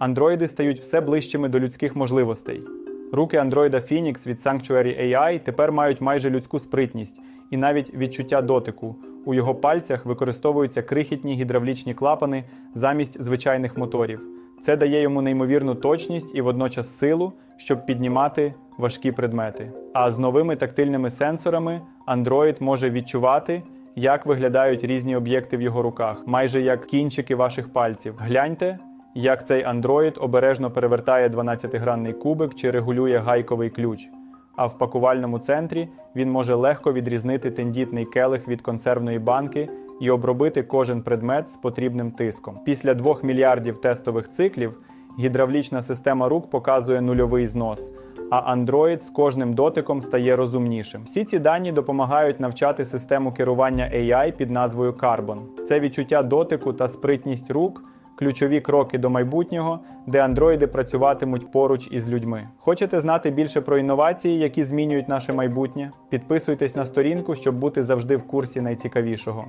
Андроїди стають все ближчими до людських можливостей. Руки андроїда Phoenix від Sanctuary AI тепер мають майже людську спритність і навіть відчуття дотику. У його пальцях використовуються крихітні гідравлічні клапани замість звичайних моторів. Це дає йому неймовірну точність і водночас силу, щоб піднімати важкі предмети. А з новими тактильними сенсорами Android може відчувати, як виглядають різні об'єкти в його руках, майже як кінчики ваших пальців. Гляньте, як цей Android обережно перевертає 12-гранний кубик чи регулює гайковий ключ. А в пакувальному центрі він може легко відрізнити тендітний келих від консервної банки і обробити кожен предмет з потрібним тиском. Після 2 мільярдів тестових циклів гідравлічна система рук показує нульовий знос, а Android з кожним дотиком стає розумнішим. Всі ці дані допомагають навчати систему керування AI під назвою Carbon. Це відчуття дотику та спритність рук ключові кроки до майбутнього, де андроїди працюватимуть поруч із людьми. Хочете знати більше про інновації, які змінюють наше майбутнє? Підписуйтесь на сторінку, щоб бути завжди в курсі найцікавішого.